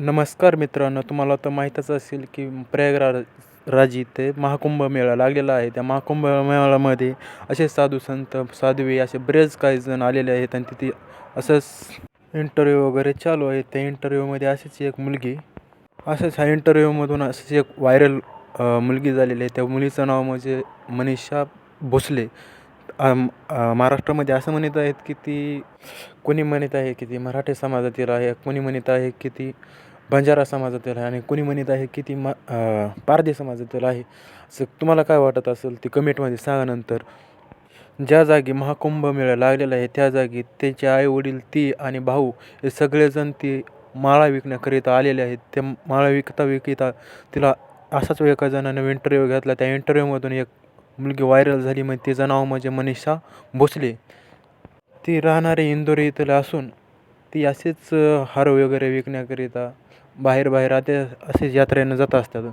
नमस्कार मित्रांनो तुम्हाला तर माहीतच असेल की प्रयागराज राजी इथे महाकुंभ मेळा लागलेला आहे. त्या महाकुंभ मेळामध्ये असे साधू संत साध्वी असे बरेच काही जण आलेले आहेत आणि तिथे असंच इंटरव्ह्यू वगैरे चालू आहे. त्या इंटरव्ह्यूमध्ये अशीच एक मुलगी असंच ह्या इंटरव्ह्यूमधून अशीच एक व्हायरल मुलगी झालेली आहे. त्या मुलीचं नाव म्हणजे मनीषा भोसले. महाराष्ट्रामध्ये असं म्हणत आहेत की ती कोणी म्हणत आहे की ती मराठी समाजातील आहे कोणी म्हणत आहे की ती बंजारा समाजातील आहे आणि कोणी म्हणत आहे की ती म पारधी समाजातील आहे. असं तुम्हाला काय वाटत असेल ती कमेंटमध्ये सांगा नंतर. ज्या जागी महाकुंभ मेळा लागलेला आहे त्या जागी त्याचे आई वडील ती आणि भाऊ हे सगळेजण ती माळा विकण्याकरिता आलेले आहेत. त्या माळा विकता विकता तिला असाच एका जणानं इंटरव्ह्यू घेतला. त्या इंटरव्ह्यूमधून एक मुलगी व्हायरल झाली. मग तिचं नाव म्हणजे मनीषा भोसले. ती राहणारे इंदोरी इथले असून ती असेच हार वगैरे विकण्याकरिता बाहेर बाहेर आता असेच यात्रेनं जात असतात.